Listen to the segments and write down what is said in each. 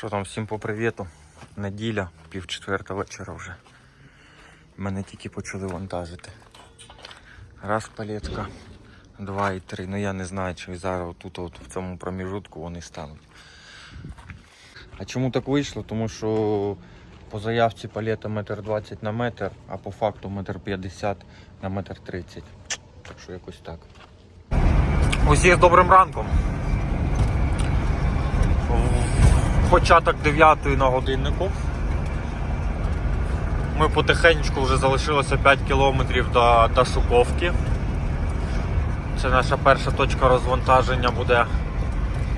Що там, всім по привіту. Неділя, пів четверта вечора вже. Мене тільки почали вантажити. Раз палетка, два і три. Ну я не знаю, чи зараз тут от в цьому проміжутку вони стануть. А чому так вийшло? Тому що по заявці палета метр 20 на метр, а по факту метр 50 на метр 30. Так що якось так. Усіх з добрим ранком. Початок 9 на годиннику. Ми потихеньку вже залишилося 5 кілометрів до, до Шуковки. Це наша перша точка розвантаження буде.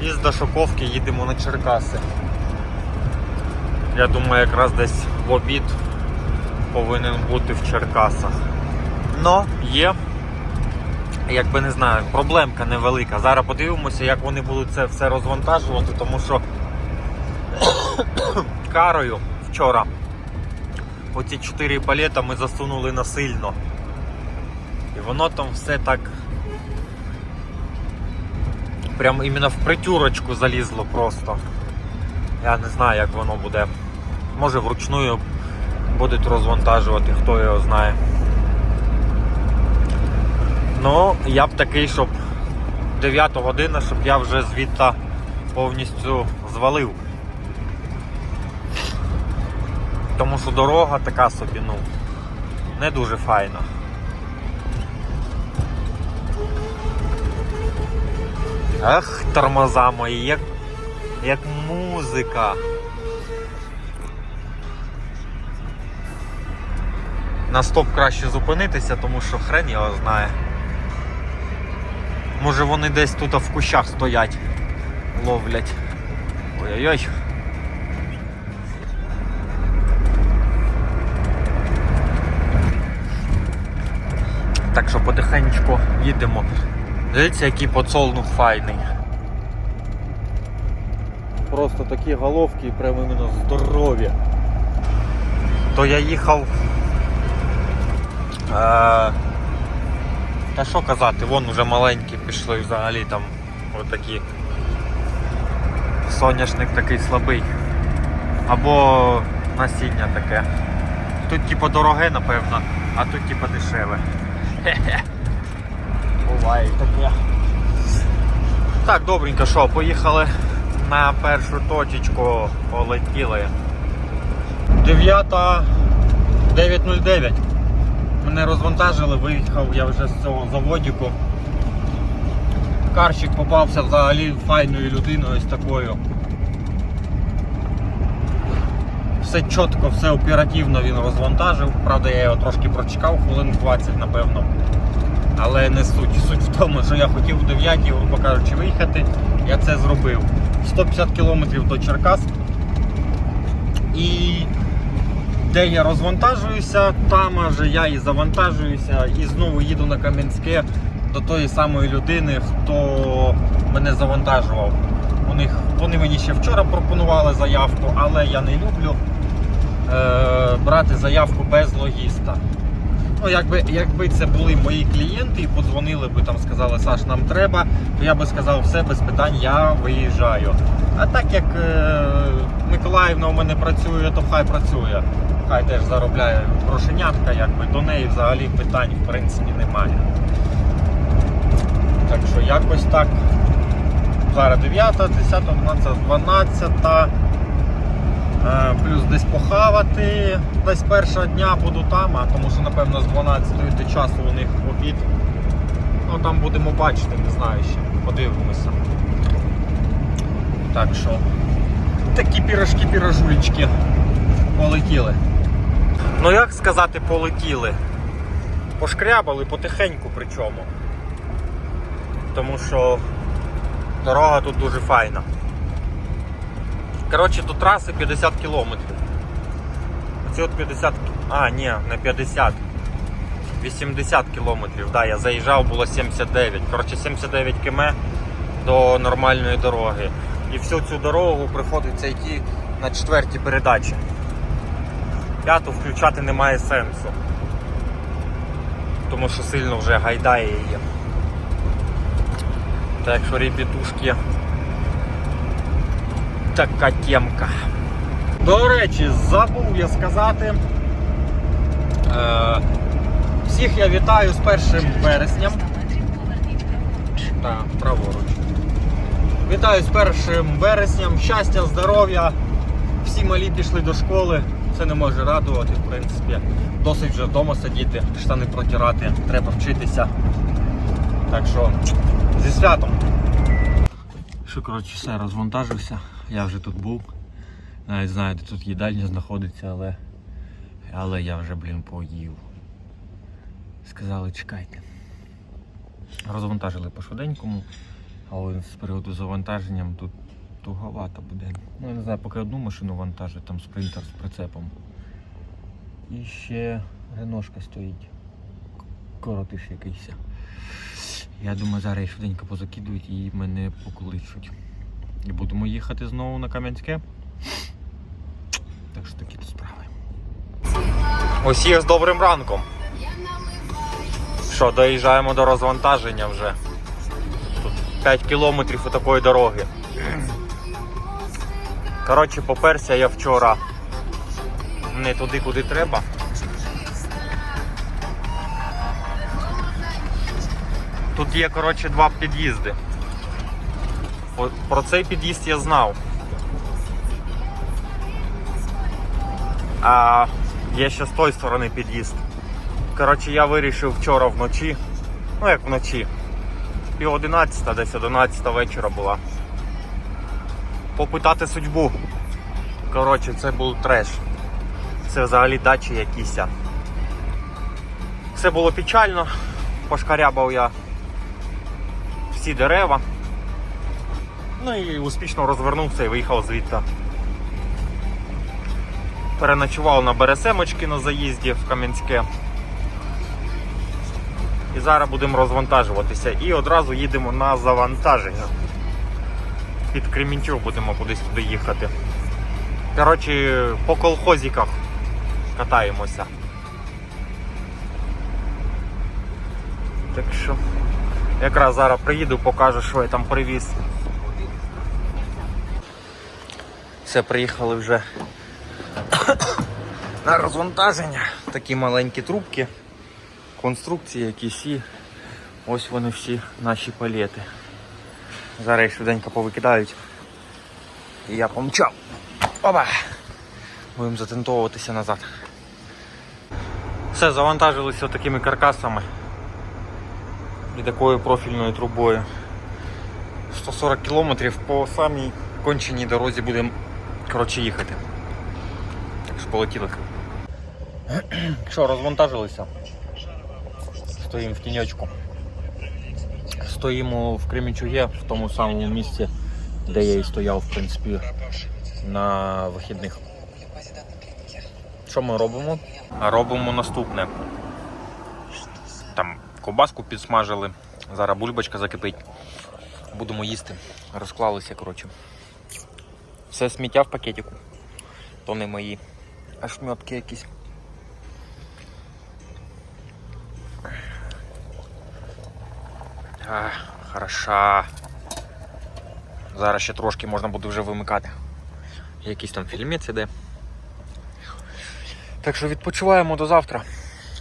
І з Дашуковки їдемо на Черкаси. Я думаю, якраз десь в обід повинен бути в Черкасах. Но є, якби не знаю, проблемка невелика. Зараз подивимося, як вони будуть це все розвантажувати, тому що карою вчора оці 4 палета ми засунули насильно. І воно там все так прям іменно в притюрочку залізло просто. Я не знаю, як воно буде. Може вручную будуть розвантажувати, хто його знає. Ну, я б такий, щоб 9 година, щоб я вже звідти повністю звалив. Тому що дорога така собі, ну, не дуже файна. Ах, тормоза мої, як, як музика. На стоп краще зупинитися, тому що хрен його знає. Може вони десь тут в кущах стоять, ловлять. Ой-ой-ой. Так що потихеньку їдемо. Дивіться, який поцолнух файний. Просто такі головки, прямо іменно здорові. То я їхав. Е, та що казати, вон уже маленькі пішли взагалі там отакі. Соняшник такий слабий. Або насіння таке. Тут типу дороге, напевно, а тут типу дешеве. Буває таке. Так, добренько, що, поїхали на першу точечку, полетіли. 9 9.09. Мене розвантажили, виїхав я вже з цього заводіку. Карщик попався взагалі файною людиною ось такою. Все чітко, все оперативно він розвантажив. Правда, я його трошки прочекав, хвилин 20, напевно. Але не суть. Суть в тому, що я хотів в 9, грубо кажучи, виїхати. Я це зробив. 150 кілометрів до Черкас. І де я розвантажуюся, там аже я і завантажуюся і знову їду на Кам'янське до тої самої людини, хто мене завантажував. У них, вони мені ще вчора пропонували заявку, але я не люблю брати заявку без логіста. Ну, якби, якби це були мої клієнти і подзвонили би там, сказали, Саш, нам треба, то я би сказав, все без питань, я виїжджаю. А так як е, Миколаївна у мене працює, то хай працює. Хай теж заробляє грошенятка, якби до неї взагалі питань в принципі немає. Так що якось так. Зараз 9, 10, 11, 12. Е, Плюс десь похавати. Десь першого дня буду там, а тому що напевно з 12 до часу у них обід. Ну там будемо бачити, не знаю ще. Подивимося. Так що такі пірожки пірожулечки полетіли. Ну як сказати полетіли? Пошкрябали потихеньку причому. Тому що дорога тут дуже файна. Коротше, до траси 50 кілометрів. Оці от 50. А, ні, не 50. 80 кілометрів. Да, я заїжджав, було 79. Коротше, 79 км до нормальної дороги. І всю цю дорогу приходиться йти на четвертій передачі. П'яту включати немає сенсу. Тому що сильно вже гайдає її. Так що ребятушки така темка. До речі, забув я сказати. Е, всіх я вітаю з 1 вересням. Так, праворуч. Вітаю з 1 вересням. Щастя, здоров'я. Всі малі пішли до школи. Це не може радувати, в принципі. Досить вже вдома сидіти, штани протирати, треба вчитися. Так що зі святом. Що, коротше, все, розвантажився. Я вже тут був. Навіть знаю, де тут їдальня знаходиться, але. Але я вже, блін, поїв. Сказали, чекайте. Розвантажили по швиденькому, але з періоду завантаженням тут туговато буде. Ну, я не знаю, поки одну машину вантажить, там спринтер з прицепом. І ще реношка стоїть. Коротиш якийсь. Я думаю, зараз їх швиденько позакидують і мене покличуть. І будемо їхати знову на Кам'янське. Так що такі то справи. Усіх з добрим ранком. Що, доїжджаємо до розвантаження вже. Тут 5 кілометрів такої дороги. Коротше, поперся я вчора не туди, куди треба. Тут є, коротше, два під'їзди. Про цей під'їзд я знав. А є ще з тої сторони під'їзд. Коротше, я вирішив вчора вночі, ну як вночі, пів одинадцята, десь одинадцята вечора була. Попитати судьбу. Коротше, це був треш. Це взагалі дачі якісь. Все було печально. Пошкарябав я всі дерева. Ну і успішно розвернувся і виїхав звідти. Переночував на Бересемочки на заїзді в Кам'янське. І зараз будемо розвантажуватися. І одразу їдемо на завантаження. Під Кремінчук будемо кудись туди їхати. Коротше, по колхозиках катаємося. Так що якраз зараз приїду, покажу, що я там привіз. Все, приїхали вже на розвантаження. Такі маленькі трубки, конструкції якісь і ось вони всі наші палети. Зараз їх швиденько повикидають. І я помчав. Опа! Будемо затентовуватися назад. Все, завантажилися такими каркасами і такою профільною трубою. 140 кілометрів по самій конченій дорозі будемо коротше, їхати. Так що полетіли. Що, розвантажилися? Стоїмо в тіньочку. Стоїмо в Кремінчуге, в тому самому місці, де я і стояв, в принципі, на вихідних. Що ми робимо? Робимо наступне. Там ковбаску підсмажили, зараз бульбочка закипить. Будемо їсти. Розклалися, коротше. Все сміття в пакетику. То не мої. А шмьотки якісь. А, хороша. Зараз ще трошки можна буде вже вимикати. Якийсь там фільмець іде. Так що відпочиваємо до завтра.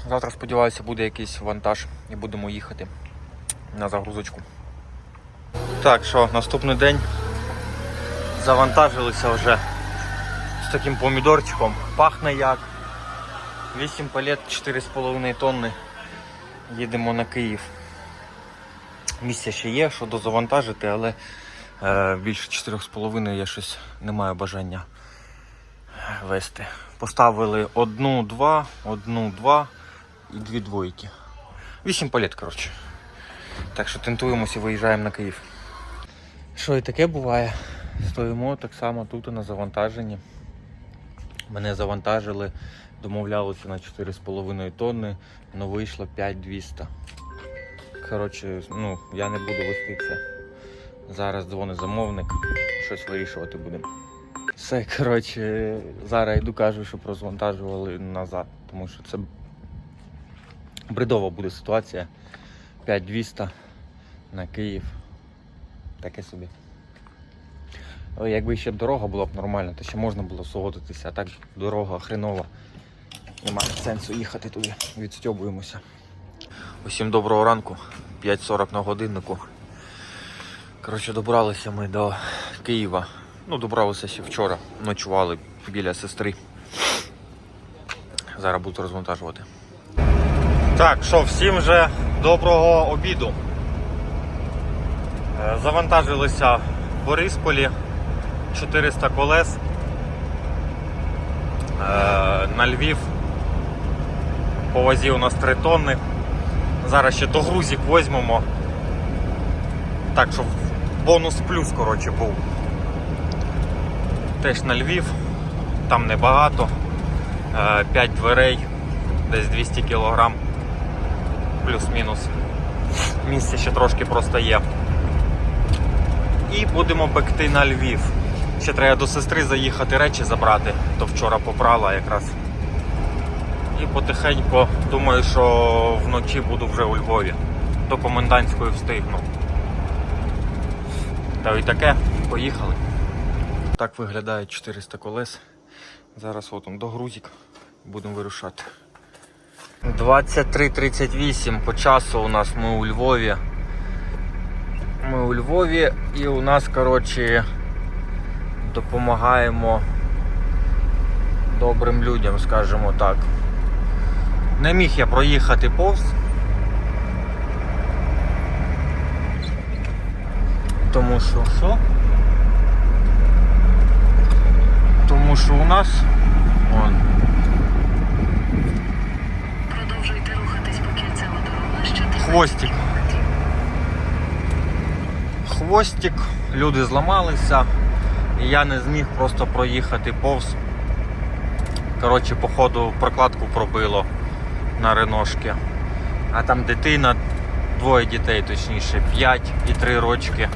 Завтра, сподіваюся, буде якийсь вантаж і будемо їхати на загрузочку. Так що, наступний день завантажилися вже з таким помідорчиком. Пахне як. 8 палет, 4,5 тонни. Їдемо на Київ. Місця ще є, що дозавантажити, але е, більше 4,5 я щось не маю бажання вести. Поставили одну, два, одну, два і дві двойки. Вісім палет, коротше. Так що тентуємося виїжджаємо на Київ. Що і таке буває? Стоїмо так само тут на завантаженні. Мене завантажили, домовлялися на 4,5 тонни, але вийшло 5200. Коротше, ну, я не буду вести це. Зараз дзвонить замовник, щось вирішувати будемо. Все, коротше, зараз йду кажу, щоб розвантажували назад, тому що це бредова буде ситуація. 5200 на Київ. Таке собі. Ой, Якби ще дорога була б нормальна, то ще можна було соводитися, а так дорога хренова. Немає сенсу їхати туди, відстьобуємося. Усім доброго ранку, 5.40 на годиннику. Коротше, добралися ми до Києва. Ну, добралися ще вчора. Ночували біля сестри. Зараз буду розвантажувати. Так, що, всім вже доброго обіду. Е, Завантажилися в Борисполі 400 колес е, на Львів. По вазі у нас 3 тонни. Зараз ще до грузик візьмемо. Так, щоб бонус плюс, коротше, був. Теж на Львів, там небагато. 5 дверей, десь 200 кг. Плюс-мінус. Місце ще трошки просто є. І будемо пекти на Львів. Ще треба до сестри заїхати речі забрати, то вчора попрала якраз. І потихеньку думаю, що вночі буду вже у Львові. До комендантської встигну. Та й таке, поїхали. Так виглядає 400 колес. Зараз от он до грузик. Будемо вирушати. 23.38 по часу у нас ми у Львові. Ми у Львові і у нас, коротше, допомагаємо добрим людям, скажімо так. Не міг я проїхати повз. Тому що що? Тому що у нас вон, Продовжуйте рухатись по кільцеву дорогу ще 10 Хвостик. хвостик, люди зламалися, і я не зміг просто проїхати повз. Коротше, походу прокладку пробило на реношки. А там дитина, двоє дітей, точніше, 5 і 3 рочки.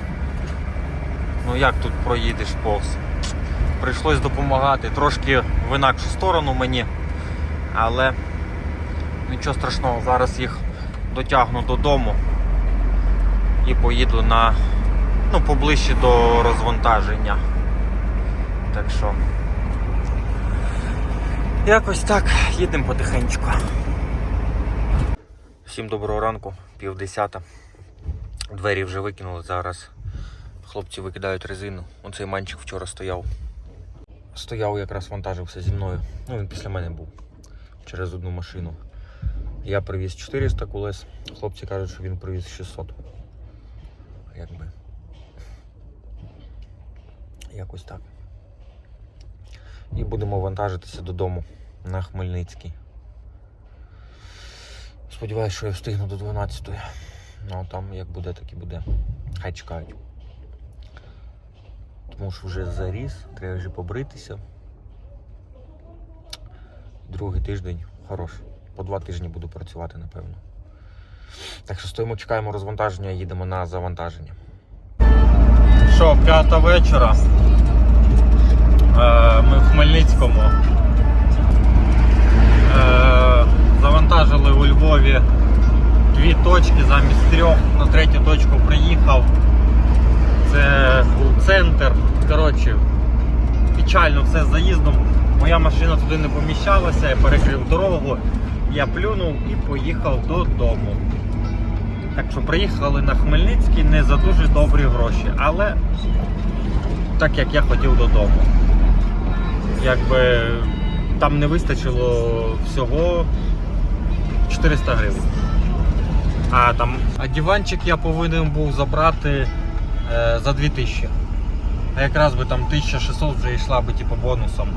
Ну як тут проїдеш повз? Прийшлось допомагати. Трошки в інакшу сторону мені, але нічого страшного, зараз їх дотягну додому і поїду на ну, поближче до розвантаження. Так що. Якось так, їдемо потихеньку. Всім доброго ранку, пів десята. Двері вже викинули зараз. Хлопці викидають резину. Оцей манчик вчора стояв. Стояв якраз вантажився зі мною. Ну він після мене був через одну машину. Я привіз 400 колес. Хлопці кажуть, що він привіз 600. Якби. Якось так. І будемо вантажитися додому на Хмельницький. Сподіваюсь, що я встигну до 12-ї. Ну там як буде, так і буде. Хай чекають. Тому що вже заріс, треба вже побритися. Другий тиждень хорош. По два тижні буду працювати, напевно. Так що стоїмо, чекаємо розвантаження, їдемо на завантаження. Що, п'ята вечора. Е, Ми в Хмельницькому. Е, Завантажили у Львові дві точки замість трьох. На третю точку приїхав. Це був центр. Коротше, печально все з заїздом. Моя машина туди не поміщалася, я перекрив дорогу, я плюнув і поїхав додому. Так що приїхали на Хмельницький не за дуже добрі гроші, але так як я хотів додому. Якби там не вистачило всього 400 гривень. А там а диванчик я повинен був забрати е, за 2000. А якраз би там 1600 вже йшла би типу, бонусом.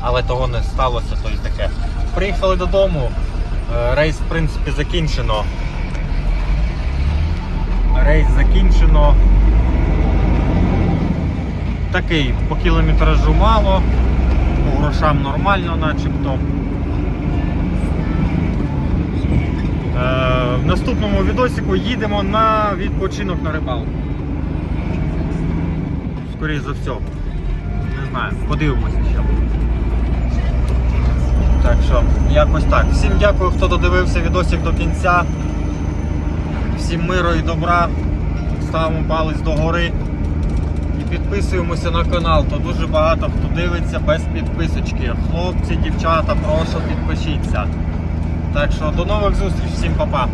Але того не сталося, то і таке. Приїхали додому, е, рейс в принципі закінчено. Рейс закінчено. Такий по кілометражу мало, по грошам нормально начебто. Е, в наступному відосику їдемо на відпочинок на рибалку. Скоріше за все. Не знаю, подивимося ще. Так що, якось так. Всім дякую, хто додивився відосик до кінця. Всім миру і добра. Ставимо палець догори. Підписуємося на канал. То дуже багато хто дивиться без підписочки. Хлопці, дівчата, прошу підпишіться. Так що до нових зустріч, всім па-па.